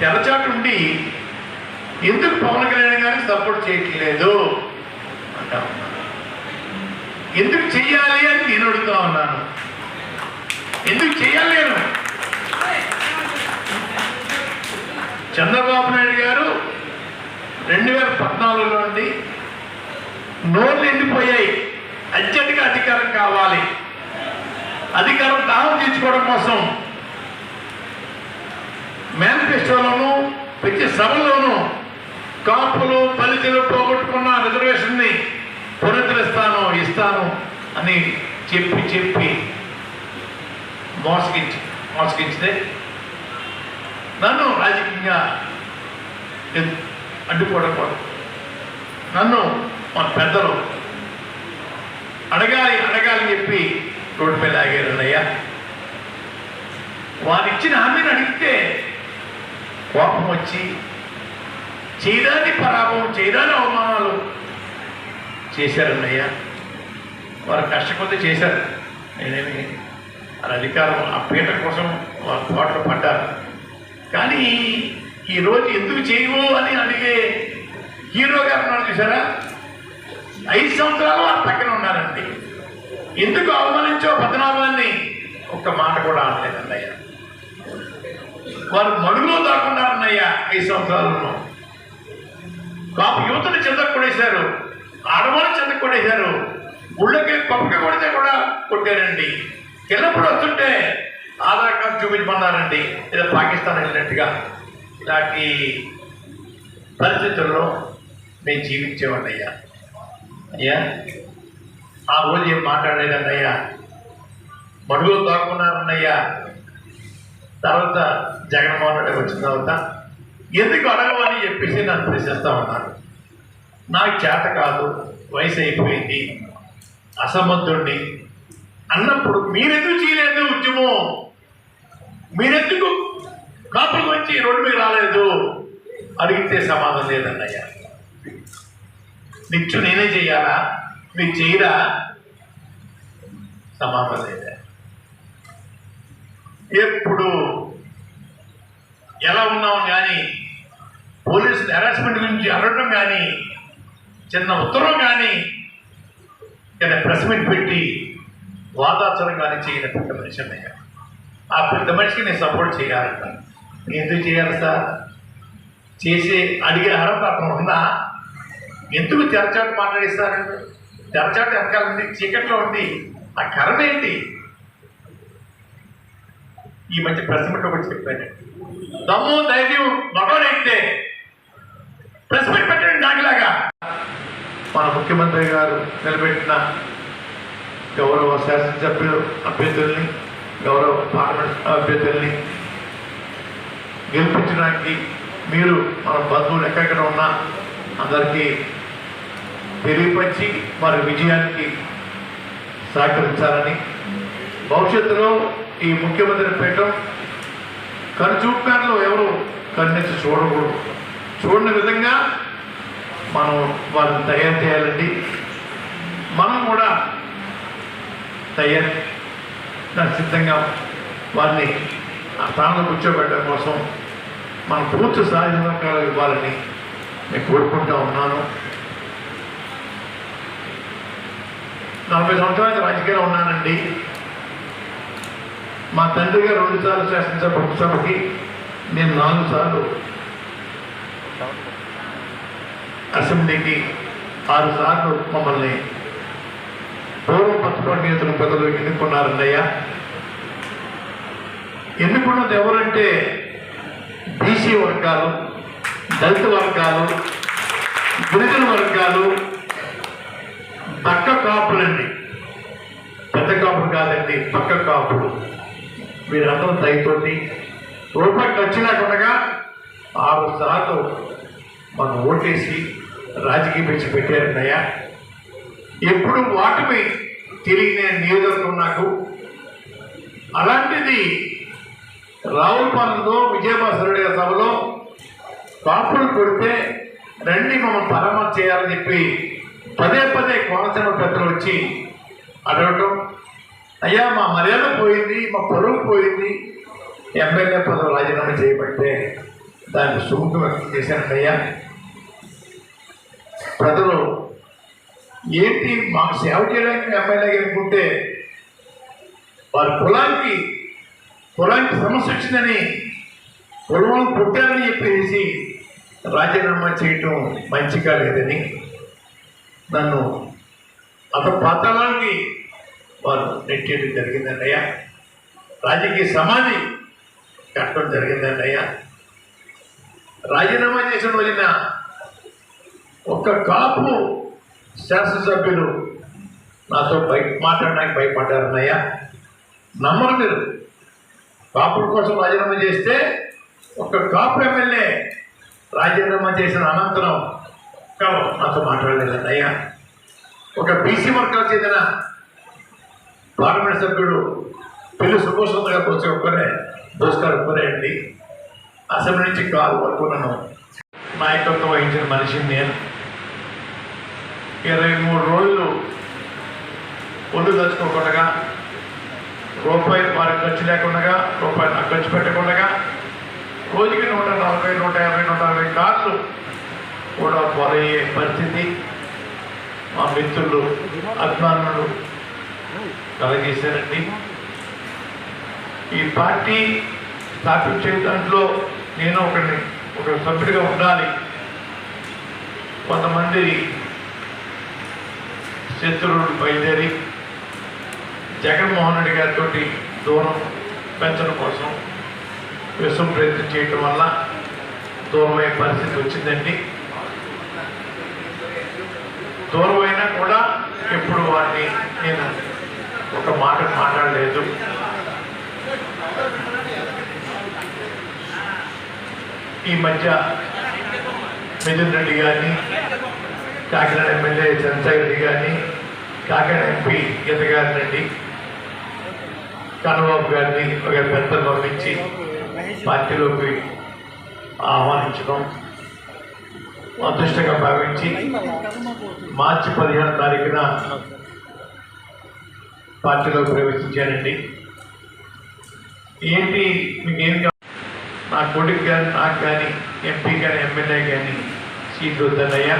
తెరచాటు ఉండి ఎందుకు పవన్ కళ్యాణ్ గారికి సపోర్ట్ చేయట్లేదు? అంటా ఎందుకు చెయ్యాలి అని నేను అడుగుతా ఉన్నాను. ఎందుకు చేయాలి నేను? చంద్రబాబు నాయుడు గారు రెండు వేల పద్నాలుగులో నుండి నోళ్ళు ఎండిపోయాయి. అర్జెంటుగా అధికారం కావాలి. అధికారం దాహం తీర్చుకోవడం కోసం మేనిఫెస్టోలోనూ ప్రతి సభలోనూ కాపులు దళితులు పోగొట్టుకున్న రిజర్వేషన్ని పునరుద్ధరిస్తాను ఇస్తాను అని చెప్పి చెప్పి మోసగించి మోసగించితే నన్ను రాజకీయంగా అడ్డుకోడకూడదు అడ్డుకోవడం నన్ను మన పెద్దలు అడగాలి అడగాలి చెప్పి రోడ్డుపై లాగారు అన్నయ్య వారిచ్చిన హామీని అడిగితే కోపం వచ్చి చేయరాని పరాభవం చేయరాని అవమానాలు చేశారన్నయ్య వారు కష్టపడి చేశారు. నేనేమి వారి అధికారం ఆ పీట కోసం వారు పోట్లు పడ్డారు. కానీ ఈరోజు ఎందుకు చేయవు అని అడిగే హీరో గారు ఉన్నారు చూసారా ఐదు సంవత్సరాలు ఆ పక్కన ఉన్నారండి. ఎందుకు అవమానించో పద్నాభాన్ని ఒక్క మాట కూడా అనలేదు వారు మడుగులో దాక్కున్నారన్నయ్య ఐదు సంవత్సరాలలో. కాపు యువతని చెంద కొడేశారు ఆడవాళ్ళు చెంద కొడేశారు గుళ్ళకి పప్పుకి కొడితే కూడా కొట్టారండి. ఎల్లప్పుడు వస్తుంటే ఆధార్ కార్డు చూపించమన్నారండి. ఏదో పాకిస్తాన్ వెళ్ళినట్టుగా. ఇలాంటి పరిస్థితుల్లో మేము జీవించేవాడి అయ్యా అయ్యా ఆ రోజు ఏం మాట్లాడలేదన్నయ్యా? మడుగులు దాక్కున్నారన్నయ్యా. తర్వాత జగన్మోహన్ రెడ్డి వచ్చిన తర్వాత ఎందుకు అడగవని చెప్పేసి నన్ను ప్రశ్నిస్తూ ఉన్నాను నాకు చేత కాదు వయసు అయిపోయింది అసమర్థుడిని అన్నప్పుడు మీరెందుకు చేయలేదు ఉద్యమం? మీరెందుకు కాపులకు వచ్చి రోడ్డు మీద రాలేదు? అడిగితే సమాధానం లేదన్నయ్య. నిచ్చు నేనే చేయాలా? మీరు చేయరా? సమాధానం లేదా ఎప్పుడు? ఎలా ఉన్నాం కానీ పోలీసులు హెరాస్మెంట్ గురించి అడగడం కానీ చిన్న ఉత్తరం కానీ లేదా ప్రెస్ మీట్ పెట్టి వాదాచరణ కానీ చేయని పెద్ద మనిషి అన్నయ్య. ఆ పెద్ద మనిషికి నేను సపోర్ట్ చేయాలంట. నేను ఎందుకు చేయాలి సార్? చేసే అడిగే అర్హత అతను ఉందా? ఎందుకు తెరచాటు మాట్లాడిస్తారండి తెరచాటు వెనకాల చీకట్లో ఉంది ఆ కర్మ ఏంటి? ఈ మధ్య ప్రెస్ మీట్ ఒకటి చెప్పాను. దమ్ము ధైర్యం మగవాడైతే ప్రెస్ మీట్ పెట్టండి నాకులాగా. మన ముఖ్యమంత్రి గారు నిలబెట్టిన గౌరవ శాసనసభ్యులు అభ్యర్థుల్ని గౌరవ పార్లమెంట్ అభ్యర్థుల్ని గెలిపించడానికి మీరు మన బంధువులు ఎక్కడెక్కడ ఉన్నా అందరికీ తెలియపరిచి వారి విజయానికి సహకరించాలని భవిష్యత్తులో ఈ ముఖ్యమంత్రి పెట్టడం కనుచూపుకారులు ఎవరు కన్నెత్తి చూడకూడదు. చూడని విధంగా మనం వాళ్ళని తయారు చేయాలండి. మనం కూడా తయారు సిద్ధంగా వారిని ఆ స్థానంలో కూర్చోబెట్టడం కోసం మనం పూర్తి సహాయకాలు ఇవ్వాలని నేను కోరుకుంటా ఉన్నాను. నలభై సంవత్సరాలు రాజకీయాలు ఉన్నానండి. మా తండ్రి గారు రెండు సార్లు శాసనసభ నేను నాలుగు సార్లు అసెంబ్లీకి ఆరు సార్లు మమ్మల్ని పూర్వ పత్రికా నేతలు పెద్దలు ఎన్నుకున్నారన్నయ్య. ఎన్నుకున్నది ఎవరంటే బీసీ వర్గాలు దళిత వర్గాలు గిరిజన వర్గాలు పక్క కాపులండి. పెద్ద కాపులు కాదండి పక్క కాపులు. వీరందరూ దయతోటి రూపాయి ఖర్చు లేకుండా ఆరు సార్లు మనం ఓటేసి రాజకీయ పిచ్చి పెట్టారన్నయ్య ఎప్పుడు వాటిపై తిరిగి నేను నియోజకవర్గం నాకు. అలాంటిది రాహుల్ రావులపాలెంలో విజయభాస్కరుడి గారి సభలో కాపులు కొడితే రండి మమ్మల్ని పరామర్శ చేయాలని చెప్పి పదే పదే కోనసీమ పెద్దలు వచ్చి అడగటం అయ్యా మా మర్యాద పోయింది మా పరువు పోయింది. ఎమ్మెల్యే పదవి రాజీనామా చేయబట్టే దాన్ని సుముఖం వ్యక్తం చేశానయ్యా అయ్యా. ప్రజలు ఏంటి మాకు సేవ చేయడానికి ఎమ్మెల్యే అనుకుంటే వారి కులానికి కులానికి సమస్య వచ్చిందని కులం పుట్టారని చెప్పేసి రాజీనామా చేయటం మంచిగా లేదని నన్ను అత పాతాళానికి వారు నెట్టేయడం జరిగిందన్నయ్యా రాజకీయ సమాధి కట్టడం జరిగిందన్నయ్యా రాజీనామా చేసిన రోజున ఒక్క కాపు శాసనసభ్యులు నాతో బయట మాట్లాడడానికి భయపడ్డారన్నయ్యా. నమ్మరు మీరు. కాపుల కోసం రాజీనామా చేస్తే ఒక కాపు ఎమ్మెల్యే రాజీనామా చేసిన అనంతరం నాతో మాట్లాడలేదన్నయ్యా. ఒక బీసీ వర్గాలు చెందిన పార్లమెంట్ సభ్యుడు పెళ్ళి సుభోష్ గారు వచ్చి ఒక్కరే. దోస్కారు ఒక్కరే అండి. అసెంబ్లీ నుంచి కాల్ పట్టుకున్నాను. నాయకత్వం వహించిన మనిషిని నేను. ఇరవై మూడు రోజులు ఒళ్ళు తెచ్చుకోకుండా రూపాయి వారికి ఖర్చు లేకుండా రూపాయి నాకు ఖర్చు పెట్టకుండా రోజుకి నూట నలభై నూట యాభై నూట అరవై కార్లు కూడా పొరయ్యే పరిస్థితి. మా మిత్రులు అభిమానులు కలగేశారండి ఈ పార్టీ స్థాపించే దాంట్లో నేను ఒకరిని ఒక సభ్యుడిగా ఉండాలి. కొంతమంది శత్రువులు బయలుదేరి జగన్మోహన్ రెడ్డి గారితో దూరం పెంచడం కోసం విశ్వం ప్రయత్నం చేయటం వల్ల దూరమైన పరిస్థితి వచ్చిందండి. దూరమైనా కూడా ఎప్పుడు వారిని నేను ఒక మాట మాట్లాడలేదు. ఈ మధ్య మిథున్ రెడ్డి గారిని కాకినాడ ఎమ్మెల్యే చంద్రశేఖర్ రెడ్డి గారిని కాకినాడ ఎంపీ గీతగారి రెడ్డి కన్నబాబు గారిని ఒక పెద్దలు పంపించి పార్టీలోకి ఆహ్వానించడం అదృష్టంగా భావించి మార్చి పదిహేను తారీఖున పార్టీలో ప్రవేశించానండి ఏంటి మీకేం కావాలి? నా కొడుకు కానీ నాకు కానీ ఎంపీ కానీ ఎమ్మెల్యే కానీ సీట్లు వద్దన్నయ్యా.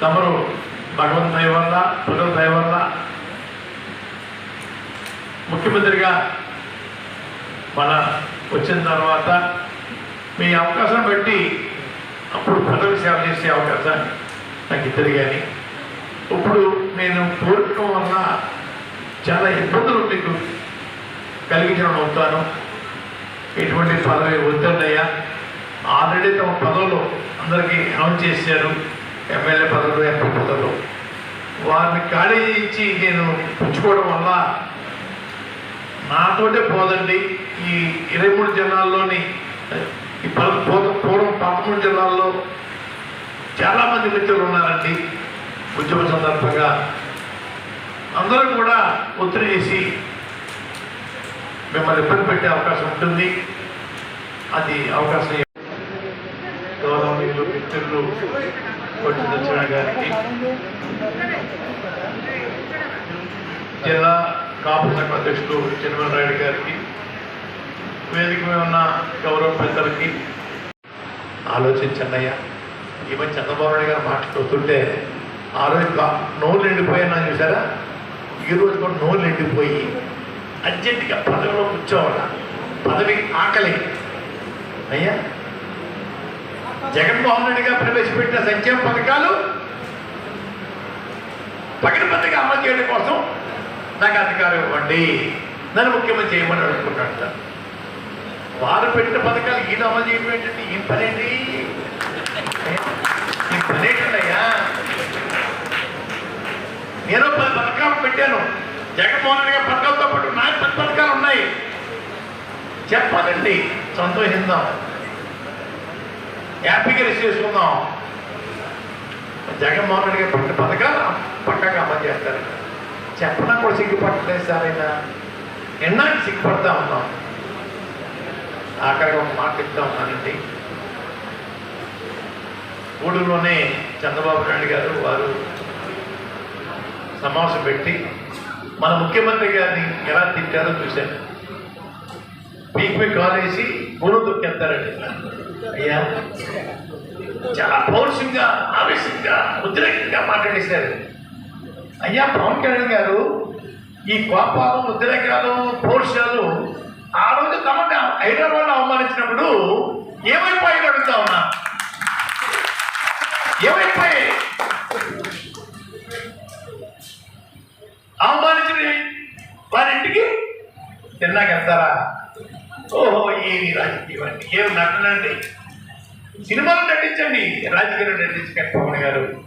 తమరు భగవంతు దయ వల్ల ప్రజల దయ వల్ల ముఖ్యమంత్రిగా మన వచ్చిన తర్వాత మీ అవకాశం బట్టి అప్పుడు ప్రజలు సేవ చేసే అవకాశాన్ని నాకు ఇద్దరు కానీ ఇప్పుడు నేను కోరటం వల్ల చాలా ఇబ్బందులు మీకు కలిగించడం అవుతాను. ఎటువంటి పదవి వద్దన్నయ్యా ఆల్రెడీ తమ పదవులు అందరికీ అనౌన్స్ చేశారు. ఎమ్మెల్యే పదవులు ఎంపీ పదవులు. వారిని ఖాళీ ఇచ్చి నేను పుచ్చుకోవడం వల్ల నాతోటే పోదండి. ఈ ఇరవై మూడు జిల్లాల్లోని ఈ పద పూర్వం పూర్వం పదమూడు జిల్లాల్లో చాలామంది మిత్రులు ఉన్నారండి. ఉద్యమ సందర్భంగా అందరూ కూడా ఒత్తిడి చేసి మిమ్మల్ని ఇబ్బంది పెట్టే అవకాశం ఉంటుంది. అది అవకాశం గౌరవనీయులు మిత్రులు కొట్టి దక్షిణ గారికి జిల్లా కాపు సంఘ అధ్యక్షుడు చిన్నమల రాయుడు గారికి వేదిక మీద ఉన్న గౌరవ పెద్దలకి ఆలోచించండి అయ్యా. ఈ మధ్య చంద్రబాబు నాయుడు గారు మాట్లాడుతుంటే ఆ రోజు నోరు ఎండిపోయినా చూసారా? ఈరోజు రోజు కూడా నోరు ఎండిపోయి అర్జెంటుగా పదవిలో కూర్చోవాల? పదవి ఆకలి. అయ్యా జగన్మోహన్ రెడ్డి గారు ప్రవేశపెట్టిన సంక్షేమ పథకాలు పకడ్బందీగా అమలు చేయడం కోసం నాకు అధికారం ఇవ్వండి. నన్ను ముఖ్యమంత్రి చేయమని అడుగుతున్నాడు సార్. వారు పెట్టిన పథకాలు ఈయన అమలు చేయడం ఏంటంటే ఈ పని ఏంటి ఈ పని ఏంటయ్యా నేను పది పథకాలు పెట్టాను. జగన్మోహన్ రెడ్డి గారి పథకాలతో పాటు నాకు పది పథకాలు ఉన్నాయి. చెప్పాలండి సంతోషిద్దాం. హ్యాపీగా రిసీవ్ చేసుకుందాం. జగన్మోహన్ రెడ్డి గారు పెట్టిన పథకాలు పక్కగా అమలు చేస్తారు. చెప్పడం కూడా సిగ్గుపట్టలేదు సార్ ఆయన. ఎన్నాళ్ళు సిగ్గుపడతా ఉన్నాం. ఆఖరిగా ఒక మాట చెప్తా ఉన్నానండి. గూడూరులోనే చంద్రబాబు నాయుడు గారు వారు సమావేశం పెట్టి మన ముఖ్యమంత్రి గారిని ఎలా తిట్టారో చూశాను పీక్ కాలేసి కాల్ వేసి తొక్కేస్తారండి. అయ్యా చాలా పౌరుషంగా ఆవేశంగా ఉద్రేకంగా మాట్లాడేశారు. అయ్యా పవన్ కళ్యాణ్ గారు ఈ కోపాలు ఉద్రేకాలు పౌరుషాలు ఆ రోజు తమని హైదరాబాద్ అవమానించినప్పుడు ఏమైపోయి అడుగుతా ఉన్నా? ఏమైపోయాయి? అవమానించిన వారింటికి తిన్నాక వెళ్తారా ఓహో ఏమి రాజకీయం అండి ఏం నటనండి? సినిమాలు నటించండి. రాజకీయాలు నటించకండి పవన్ గారు.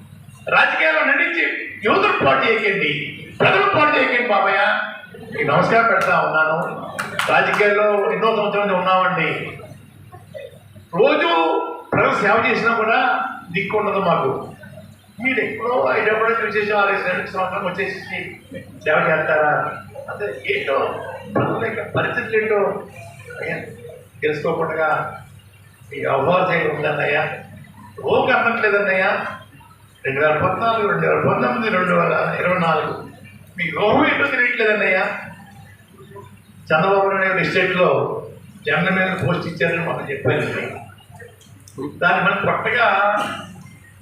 రాజకీయాల్లో నటించి యువతులు పాటు చేయకండి. ప్రజలు పాటు చేయకండి బాబయ్య. మీకు నమస్కారం పెడతా ఉన్నాను. రాజకీయాల్లో ఎన్నో సంవత్సరాలు ఉన్నామండి. రోజు ప్రజలు సేవ చేసినా కూడా దిక్కు ఉండదు మాకు. మీరు ఎప్పుడో ఎప్పుడో చూసేసి ఆరు రెండు సంవత్సరం వచ్చేసి సేవ చేస్తారా? అంటే ఏంటో? ప్రజల యొక్క పరిస్థితులు ఏంటో? అయ్యా తెలుసుకోకుండా ఈ అవకాశం ఉందన్నయ్యా? ఓకు అన్నట్లేదన్నయ్యా రెండు వేల పద్నాలుగు రెండు వేల పంతొమ్మిది రెండు వేల ఇరవై నాలుగు. మీ రోహం ఏంటో తెలియట్లేదన్నయ్యా? చంద్రబాబు నాయుడు ఎస్టేట్లో జగన్ మీద పోస్ట్ ఇచ్చారని మనం చెప్పాను దాన్ని మనం కొత్తగా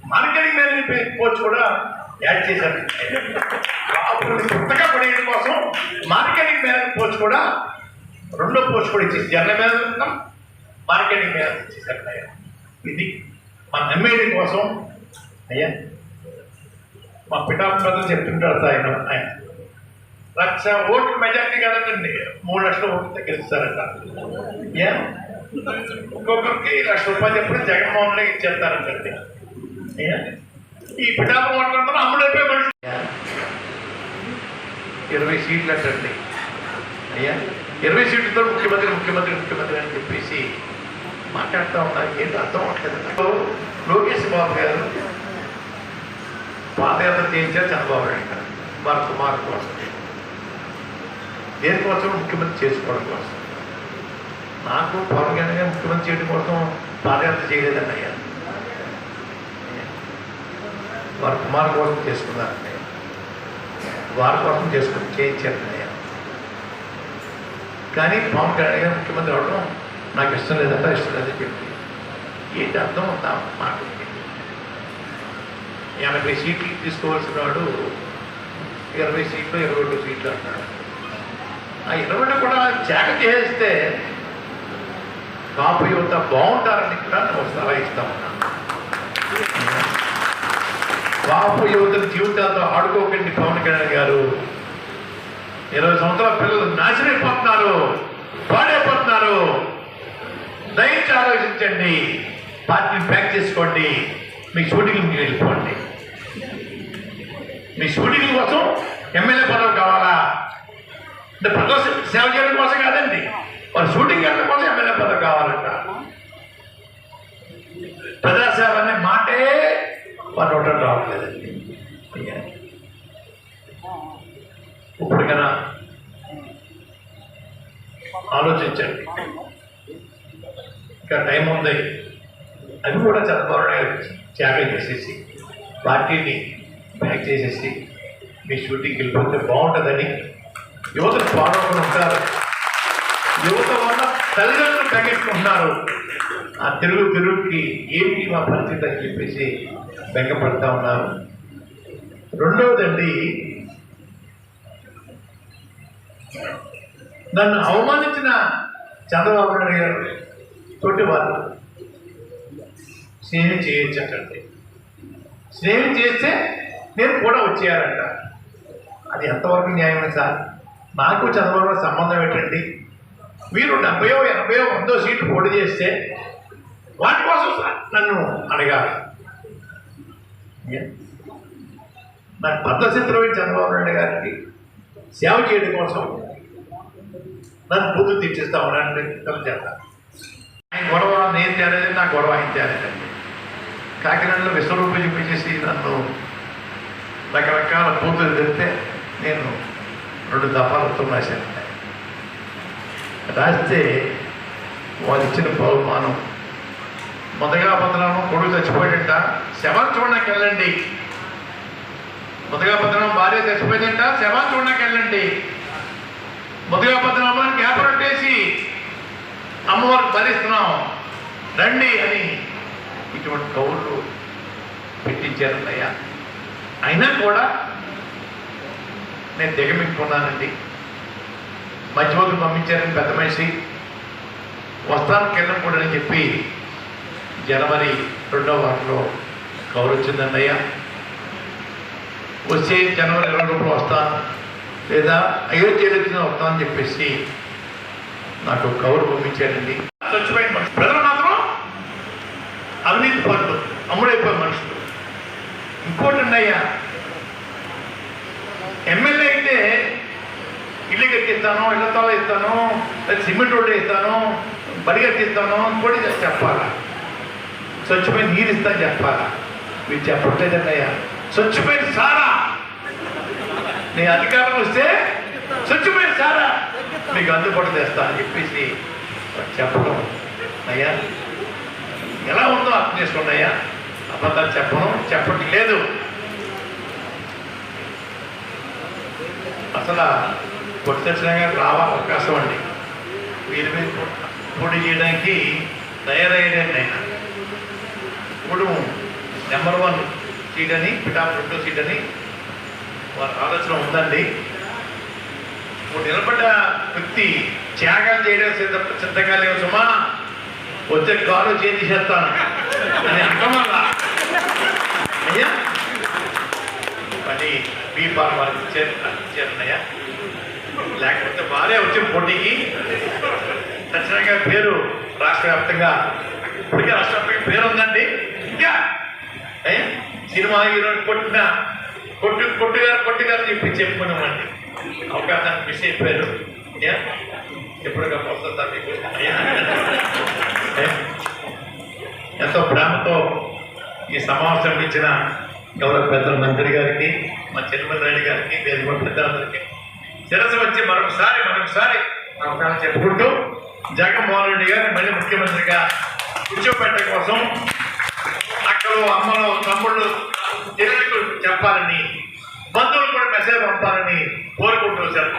మార్కెటింగ్ మేనేజ్మెంట్ కోచ్ కూడా యాడ్ చేశారు అప్పుడు కొత్తగా పడేయడం కోసం మార్కెటింగ్ మేనేజ్మెంట్ కోచ్ కూడా రెండో పోస్ట్ కూడా ఇచ్చేసి జనరల్ మేనేజ్మెంట్ మార్కెటింగ్ మేనేజ్మెంట్ ఇచ్చేసారు అయ్యా. ఇది మన ఎమ్మెల్యే కోసం అయ్యా. మా పిఠాపురం చెప్తుంటారు ఆయన ఆయన. లక్ష ఓట్లు మెజార్టీ కాదండి. మూడు లక్షల ఓట్లు గెలుస్తారంట ఏ? ఒక్కొక్కరికి లక్ష రూపాయలు చెప్పడం జగన్మోహన్ రెడ్డి ఇచ్చేస్తారంటే ఈ పిఠాపురం మాట్లాడుతున్నా అమ్ముడైపోయి మనిషి ఇరవై సీట్లు అంటండి. అయ్యా ఇరవై సీట్లతో ముఖ్యమంత్రి ముఖ్యమంత్రి ముఖ్యమంత్రి అని చెప్పేసి మాట్లాడుతూ ఉన్నారు. ఏంటి అర్థం అవట్లేదు లోకేష్ బాబు గారు పాదయాత్ర చేయించారు చంద్రబాబు నాయుడు గారు. వారి కుమారు కోసం. దేనికోసం ముఖ్యమంత్రి చేసుకోవడం కోసం. నాకు పవన్ కళ్యాణ్ గారు ముఖ్యమంత్రి చేయడం కోసం పాదయాత్ర చేయలేదండి అయ్యా. వారి కుమారు కోసం చేసుకున్నారండి. వారి కోసం చేసుకుని చేయించారండి. కానీ పవన్ కళ్యాణ్ గారు ముఖ్యమంత్రి అవడం నాకు ఇష్టం లేదంట ఇష్టం లేదని చెప్పి. ఏంటి అర్థం? ఉందా మాటకి ఎనభై సీట్లు తీసుకోవాల్సిన వాడు ఇరవై సీట్లు ఇరవై రెండు సీట్లు అంటాడు. ఆ ఇరవై కూడా చేక చేస్తే కాపు యువత బాగుంటారని కూడా నేను సలహా ఇస్తా పాప కాపు యువత జీవితాలతో ఆడుకోకండి పవన్ కళ్యాణ్ గారు. ఇరవై సంవత్సరాల పిల్లలు నాశనైపోతున్నారు పాడైపోతున్నారు. దయచేసి ఆలోచించండి పార్టీని ప్యాక్ చేసుకోండి మీ షూటింగ్ వెళ్ళిపోండి. మీ షూటింగ్ కోసం ఎమ్మెల్యే పదవి కావాలా? అంటే ప్రజల సేవ చేయడం కోసం కాదండి వారు షూటింగ్ వెళ్ళడం కోసం ఎమ్మెల్యే పదవి కావాలంట. ప్రజా వాళ్ళు నోట రావట్లేదండి అయ్యా. ఆలోచించండి. ఇంకా టైం ఉంది. అది కూడా చంద్రబాబు త్యాగం చేసేసి పార్టీని బ్యాక్ చేసేసి మీ షూటింగ్కి వెళ్ళిపోతే బాగుంటుందని యువతను బాగా ఉంటారు యువత వల్ల తల్లిదండ్రులు తగ్గించుకుంటున్నారు ఆ తెలుగు తెలుగుకి ఏమిటి మా పరిస్థితి అని చెప్పేసి బెంగపడతా ఉన్నారు. రెండవదండి నన్ను అవమానించిన చంద్రబాబు నాయుడు గారు తోటి వారు స్నేహం చేయొచ్చటండి స్నేహం చేస్తే నేను కూడా వచ్చేయాలంట. అది ఎంతవరకు న్యాయమే సార్? నాకు చంద్రబాబు సంబంధం ఏంటండి? మీరు డెబ్బయో ఎనభయో వందో సీట్లు పోటీ చేస్తే వాటి కోసం సార్ నన్ను అడగాలి. నాకు భద్రచిత్రమైన చంద్రబాబు నాయుడు గారికి సేవ చేయడం కోసం నన్ను బుద్ధి తెచ్చిస్తా ఉన్నాను చేస్తా. ఆయన గొడవ నేను తేలేదు నా గొడవ ఆయన తేలేదండి కాకినాడలో విశ్వరూపం చూపించేసి నన్ను రకరకాల బూతులు తెస్తే నేను రెండు దఫాలతో రాశాను. రాస్తే వాళ్ళు ఇచ్చిన బహుమానం మొదగా పత్రం కొడుకు చచ్చిపోయింట శవం చూడడానికి వెళ్ళండి మొదగా పత్రం భార్య చచ్చిపోయిందంట. శవం చూడడానికి వెళ్ళండి మొదగా పత్రంలో గ్యాప్ రొట్టేసి అమ్మవారికి భరిస్తున్నాం రండి అని ఇటువంటి కౌళ్ళు పెట్టించారు అయ్యా అయినా కూడా నేను దిగమిక్కున్నానండి మధ్యవర్తి పంపించారని పెద్ద మనిషి వస్తాను కింద కూడా అని చెప్పి జనవరి రెండవ వారంలో కవర్ వచ్చిందండి వచ్చే జనవరి ఇరవై రూపాయలు వస్తాను లేదా అయోధ్యలో వస్తానని చెప్పేసి నాకు కౌరు పంపించారండి చచ్చిపోయిన మనుషులు ప్రజలు మాత్రం అవినీతి పనులు అమ్ముడైపోయే మనుషులు. ఇంకోటి అయ్యా ఎమ్మెల్యే అయితే ఇల్లు కట్టిస్తాను ఇళ్ళ తల ఇస్తాను సిమెంట్ రోడ్డు ఇస్తాను బడి కట్టిస్తాను ఇంకోటి కూడా చెప్పాలా? స్వచ్ఛమైన నీరు ఇస్తా చెప్పాలా? మీరు చెప్పట్లేదన్నయ్యా. స్వచ్ఛమైన సారా. నీ అధికారం వస్తే స్వచ్ఛమైన సారా. మీకు అందుబాటు చేస్తా అని చెప్పేసి చెప్పడం. అయ్యా ఎలా ఉందో అర్థం చేసుకోండి అయ్యా. అబద్ధాలు చెప్పను లేదు. అసలు కొట్టచ్చినగా రావా అవకాశం అండి. వీరి మీద పొడి చేయడానికి తయారయ్యాడండి ఆయన. ఇప్పుడు నెంబర్ వన్ సీట్ అని పిటాప్ రెండో సీట్ అని వారి ఆలోచన ఉందండి. ఇప్పుడు నిలబడ్డ వ్యక్తి త్యాగాలు చేయడం సిద్ధ సిద్ధంగా లేవు సుమా. వచ్చే కాలు చేతి చేస్తాను. అని అర్థం వల్ల అయ్యా? పని బీ ఫార్మ్ వారికి ఇచ్చారు లేకపోతే వారే వచ్చే పోటీకి ఖచ్చితంగా పేరు రాష్ట్ర వ్యాప్తంగా ఇప్పటికే రాష్ట్ర వ్యాప్తంగా పేరు ఉందండి. ఇంకా ఏ? సినిమా హీరో కొట్టిన? కొట్టు కొట్టుగారు కొట్టుగారు చెప్పి చెప్పుకున్నామండి. అవకాశాన్ని మిస్ అయిపోయారు. ఎప్పుడుగా వస్తుందా మీకు? ఎంతో ప్రేమతో ఈ సమావేశం ఇచ్చిన గౌరవ పెద్దల మంత్రి గారికి మా చెల్లిమల్ రెడ్డి గారికి వేదిక పెద్దలందరికీ శిరస్సు వచ్చి మరొకసారి మరొకసారి నమస్కారం చెప్పుకుంటూ జగన్మోహన్ రెడ్డి గారిని మళ్ళీ ముఖ్యమంత్రిగా కూర్చోబెట్టడం కోసం అక్కలు అమ్మలు తమ్ముళ్ళు చెల్లెలకు చెప్పాలని బంధువులు కూడా మెసేజ్ పంపాలని కోరుకుంటూ సార్